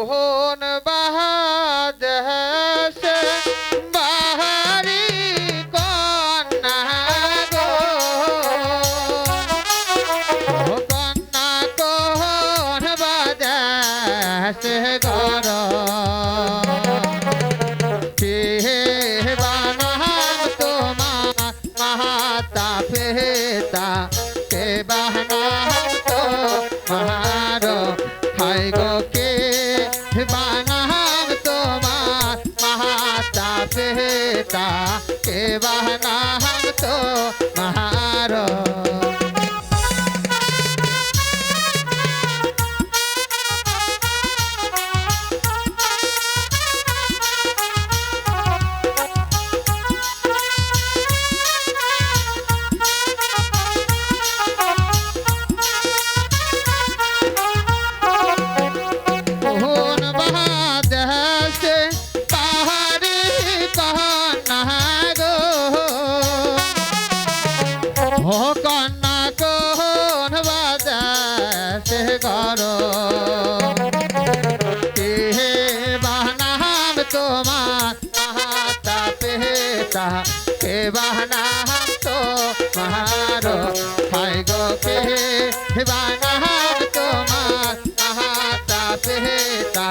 মোহন বাহা पिता के बहना हम तो महारो কন্যা কোন বাজাতে কর? বাহনাহাম তোমার মাহাতা পেতা কে বাহনাম তো মহার ভাই গো কে? বাহনাম তোমার মাতা পেতা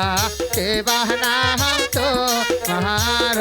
কে বাহনাম তো মহার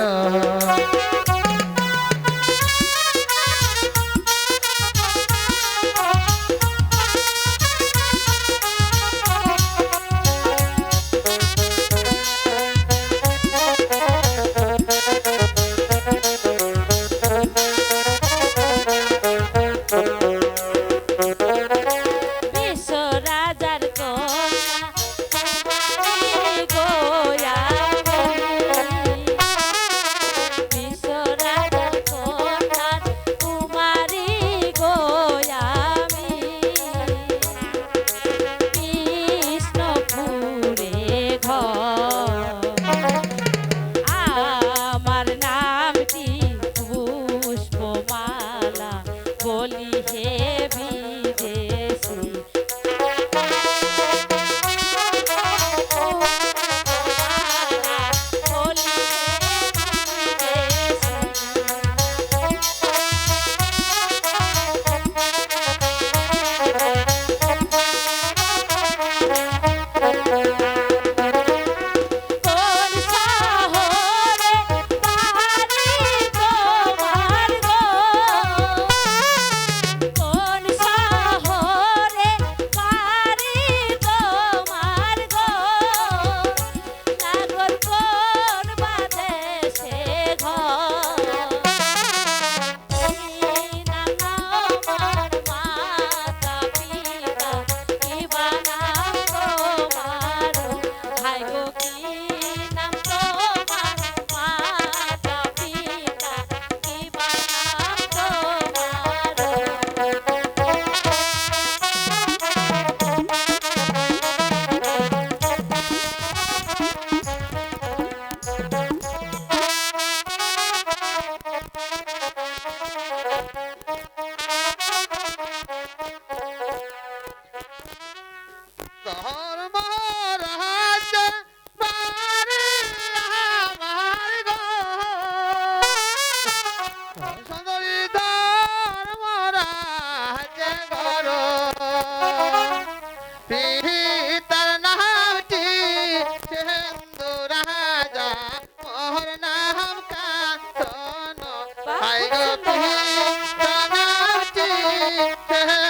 Ha ha!